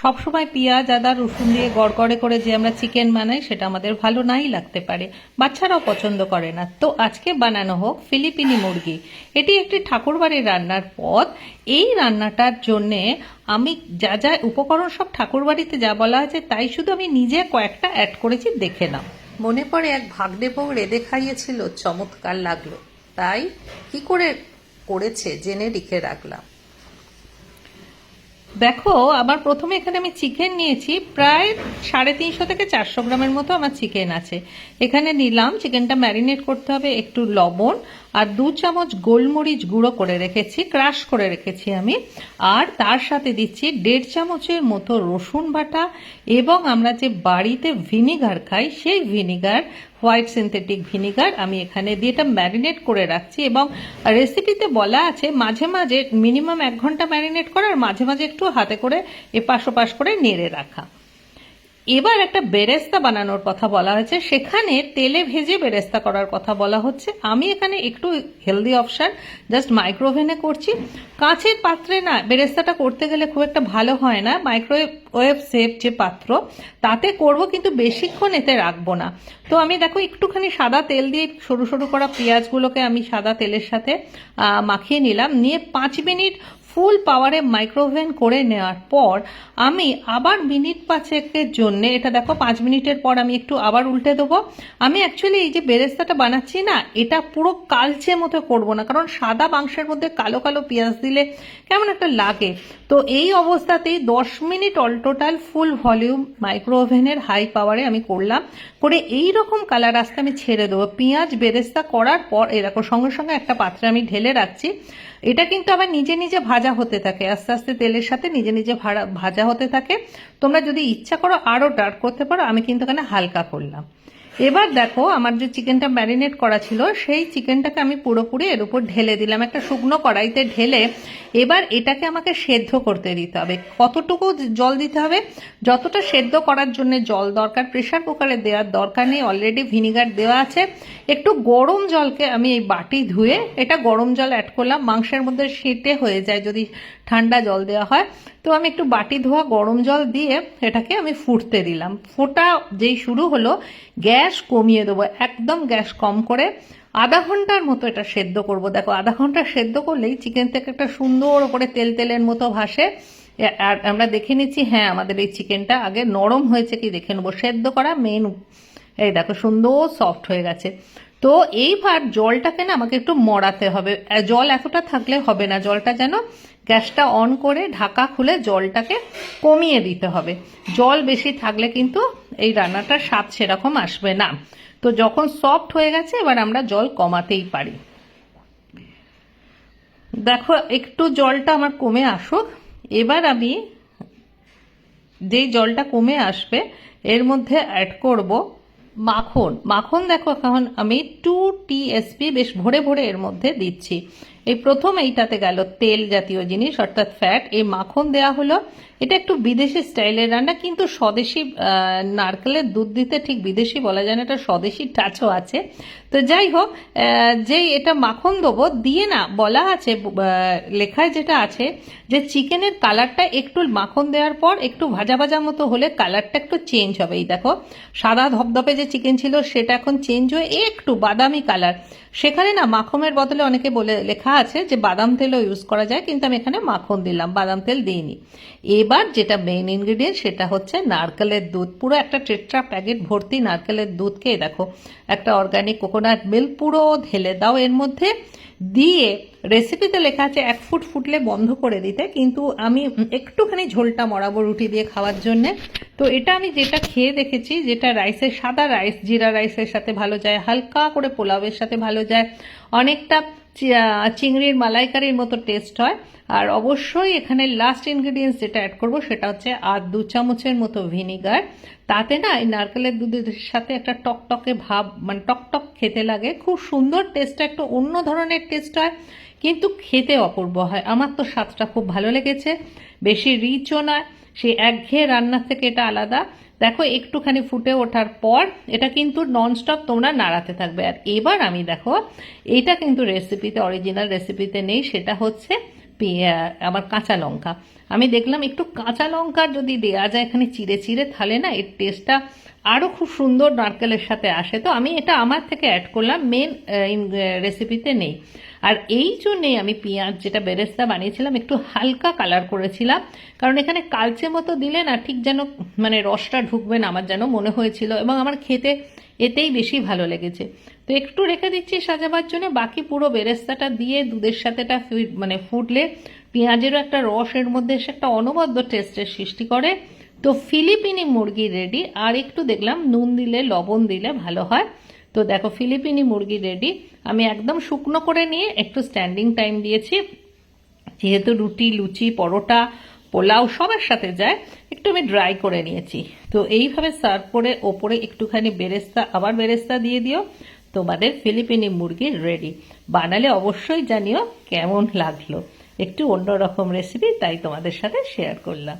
সবসময় পেঁয়াজ, আদা, রসুন দিয়ে গড়গড়ে করে যে আমরা চিকেন বানাই, সেটা আমাদের ভালো নাই লাগতে পারে। বাচ্চারাও পছন্দ করে না। তো আজকে বানানো হোক ফিলিপিনি মুরগি। এটি একটি ঠাকুরবাড়ির রান্নার পদ। এই রান্নাটার জন্যে আমি যা যা উপকরণ সব ঠাকুরবাড়িতে যা বলা আছে, তাই শুধু আমি নিজে কয়েকটা অ্যাড করেছি, দেখে নাও। মনে পড়ে এক ভাগ্নে বউ রেঁধে খাইয়েছিল, চমৎকার লাগল। তাই কি করে করেছে, জেনে লিখে রাখলাম। দেখো, আমার প্রথমে এখানে আমি চিকেন নিয়েছি, প্রায় সাড়ে তিনশো থেকে চারশো গ্রামের মতো আমার চিকেন আছে। এখানে নিলাম চিকেনটা ম্যারিনেট করতে হবে একটু লবণ আর দু চামচ গোলমরিচ গুঁড়ো করে রেখেছি, ক্রাশ করে রেখেছি আমি। আর তার সাথে দিচ্ছি দেড় চামচের মতো রসুন বাটা এবং আমরা যে বাড়িতে ভিনিগার খাই, সেই ভিনিগার, হোয়াইট সিনথেটিক ভিনিগার আমি এখানে দিয়ে এটা ম্যারিনেট করে রাখছি এবং রেসিপিতে বলা আছে মাঝে মাঝে মিনিমাম এক ঘণ্টা ম্যারিনেট করার মাঝে মাঝে একটু হাতে করে এপাশ ওপাশ করে নেড়ে রাখা। এবার একটা বেরেস্তা বানানোর কথা বলা হয়েছে। সেখানে তেলে ভেজে বেরেস্তা করার কথা বলা হচ্ছে। আমি এখানে একটু হেলদি অপশান জাস্ট মাইক্রোওভেনে করছি। কাঁচের পাত্রে না, বেরেস্তাটা করতে গেলে খুব একটা ভালো হয় না। মাইক্রোওয়েভ ওয়েভ সেফ যে পাত্র, তাতে করব কিন্তু বেশিক্ষণ এতে রাখব না। তো আমি দেখো, একটুখানি সাদা তেল দিয়ে সরু সরু করা পেঁয়াজগুলোকে আমি সাদা তেলের সাথে মাখিয়ে নিলাম। নিয়ে পাঁচ মিনিট ফুল পাওয়ারে মাইক্রোওভেন করে নেওয়ার পর আমি আবার মিনিট পাঁচেকের জন্য, এটা দেখো পাঁচ মিনিটের পর আমি একটু আবার উল্টে দেবো। আমি অ্যাকচুয়ালি এই যে বেরেস্তাটা বানাচ্ছি না, এটা পুরো কালচে মতো করব না, কারণ সাদা মাংসের মধ্যে কালো কালো পেঁয়াজ দিলে কেমন একটা লাগে। তো এই অবস্থাতেই দশ minute all total full volume মাইক্রোওভেনের high পাওয়ারে আমি করলাম। করে এই রকম কালার আসতে আমি ছেড়ে দেবো। পেঁয়াজ বেরেস্তা করার পর এরকম সঙ্গে সঙ্গে একটা পাত্রে আমি ঢেলে রাখছি। এটা কিন্তু আবার নিজে নিজে ভাজা হতে থাকে। আস্তে আস্তে তেলের সাথে নিজে নিজে ভাড়া- ভাজা হতে থাকে। তোমরা যদি ইচ্ছা করো আরও ডার্ক করতে পারো, আমি কিন্তু এখানে হালকা করলাম। এবার দেখো, আমার যে চিকেনটা ম্যারিনেট করা ছিল, সেই চিকেনটাকে আমি পুরোপুরি এর উপর ঢেলে দিলাম, একটা শুকনো কড়াইতে ঢেলে। এবার এটাকে আমাকে সেদ্ধ করতে দিতে হবে। কতটুকু জল দিতে হবে? যতটা সেদ্ধ করার জন্য জল দরকার প্রেশার কুকারে দেওয়ার দরকার নেই অলরেডি ভিনিগার দেওয়া আছে। একটু গরম জলকে আমি এই বাটি ধুয়ে, এটা গরম জল অ্যাড করলাম, মাংসের মধ্যে সেটে হয়ে যায় যদি ঠান্ডা জল দেওয়া হয়। তো আমি একটু বাটি ধোয়া গরম জল দিয়ে এটাকে আমি ফুটতে দিলাম। ফোটা যেই শুরু হলো, গ্যাস কমিয়ে দেবো, একদম গ্যাস কম করে। আধা ঘণ্টার মতো এটা সেদ্ধ করব। দেখো, আধা ঘণ্টা সেদ্ধ করলেই চিকেন থেকে একটা সুন্দর ওপরে তেল তেলের মতো ভাসে। আর আমরা দেখে নিচ্ছি হ্যাঁ আমাদের এই চিকেনটা আগে নরম হয়েছে কি দেখে নেব। সেদ্ধ করা মেন এই দেখো, সুন্দর সফট হয়ে গেছে। তো এইবার জলটাকে না আমাকে একটু মরাতে হবে। জল এতটা থাকলে হবে না। জলটা যেন গ্যাসটা অন করে ঢাকা খুলে জলটাকে কমিয়ে দিতে হবে। জল বেশি থাকলে কিন্তু এই রান্নাটার স্বাদ সেরকম আসবে না। তো যখন সফট হয়ে গেছে, এবার আমরা জল কমাতেই পারি। দেখো, একটু জলটা আমার কমে আসুক। এবার আমি যেই জলটা কমে আসবে, এর মধ্যে অ্যাড করব মাখন। মাখন দেখো, এখন আমি টু টিএসপি বেশ ভরে ভরে এর মধ্যে দিচ্ছি। এই প্রথম এইটাতে গেল তেল জাতীয় জিনিস, অর্থাৎ ফ্যাট এই মাখন দেয়া হলো। এটা একটু বিদেশি স্টাইলের রান্না, কিন্তু স্বদেশি নারকেলের দুধ দিতে ঠিক বিদেশি বলা যায় না, এটা স্বদেশি টাচও আছে। তো যাই হোক যেই এটা মাখন দেবো, দিয়ে না বলা আছে লেখায় যেটা আছে, যে চিকেনের কালারটা একটু মাখন দেওয়ার পর একটু ভাজা ভাজা মতো হলে কালারটা একটু চেঞ্জ হবে। এই দেখো, সাদা ধপধপে যে চিকেন ছিল, সেটা এখন চেঞ্জ হয়ে একটু বাদামি কালার। সেখানে না মাখনের বদলে অনেকে বলে, লেখা আছে যে বাদাম তেলও ইউজ করা যায়, কিন্তু আমি এখানে মাখন দিলাম, বাদাম তেল দিইনি। এবার যেটা মেইন ইনগ্রিডিয়েন্ট সেটা হচ্ছে নারকেলের দুধ। পুরো একটা টেট্রা প্যাকেট ভর্তি নারকেলের দুধকে দেখো, একটা অর্গানিক কোকোনাট মিল্ক পুরো ঢেলে দাও। এর মধ্যে দিয়ে রেসিপিতে লেখা আছে, এক ফুট ফুটলে বন্ধ করে দিতে। কিন্তু আমি একটুখানি ঝোলটা মরাবো রুটি দিয়ে খাওয়ার জন্যে। তো এটা আমি যেটা খেয়ে দেখেছি, যেটা রাইসের সাদা রাইস জিরা রাইসের সাথে ভালো যায়, হালকা করে পোলাওয়ের সাথে ভালো যায়, অনেকটা চিংড়ির মালাইকারির মতো টেস্ট হয়। আর অবশ্যই এখানে লাস্ট ইনগ্রিডিয়েন্টস যেটা অ্যাড করব সেটা হচ্ছে আর দু চামচের মতো ভিনিগার তাতে না এই নারকেলের দুধের সাথে একটা টকটকে ভাব মানে টকটক খেতে লাগে। খুব সুন্দর টেস্টটা একটু অন্য ধরনের টেস্ট হয়, কিন্তু খেতে অপূর্ব হয়। আমার তো স্বাদটা খুব ভালো লেগেছে। বেশি রিচও নয় সেই একঘেয়ে রান্নার থেকে এটা আলাদা। দেখো, একটুখানি ফুটে ওঠার পর এটা কিন্তু ননস্টপ তোমরা নাড়াতে থাকবে। আর এবার আমি দেখো, এটা কিন্তু রেসিপিতে অরিজিনাল রেসিপিতে নেই, সেটা হচ্ছে আবার কাঁচা লঙ্কা। আমি দেখলাম একটু কাঁচা লঙ্কা যদি দেওয়া যায় এখানে চিড়ে চিড়ে, তাহলে না এর টেস্টটা আরও খুব সুন্দর নারকেলের সাথে আসে। তো আমি এটা আমার থেকে অ্যাড করলাম মেন রেসিপিতে নেই। আর এই জন্যেই আমি পেঁয়াজ যেটা বেরেস্তা বানিয়েছিলাম, একটু হালকা কালার করেছিলাম। কারণ এখানে কালচে মতো দিলে না ঠিক যেন মানে রসটা ঢুকবে না, আমার যেন মনে হয়েছিল। এবং আমার খেতে এতেই বেশি ভালো লেগেছে। তো একটু রেখে দিচ্ছি সাজাবার জন্য। বাকি পুরো বেরেস্তাটা দিয়ে দুধের সাথেটা ফি- মানে ফুটলে পেঁয়াজেরও একটা রস, এর মধ্যে এসে একটা অনবদ্য টেস্টের সৃষ্টি করে। তো ফিলিপিনি মুরগি রেডি আর একটু দেখলাম নুন দিলে, লবণ দিলে ভালো হয়। তো দেখো ফিলিপিনি মুরগি রেডি আমি একদম শুকনো করে নিয়ে একটু স্ট্যান্ডিং টাইম দিয়েছি। যেহেতু রুটি, লুচি, পরোটা, পোলাও সবার সাথে যায়, একটু আমি ড্রাই করে নিয়েছি। তো এইভাবে সার্ভ করে ওপরে একটুখানি বেরেস্তা, আবার বেরেস্তা দিয়ে দিও। তোমাদের ফিলিপিনি মুরগি রেডি বানালে অবশ্যই জানিও কেমন লাগল। একটু অন্যরকম রেসিপি তাই তোমাদের সাথে শেয়ার করলাম।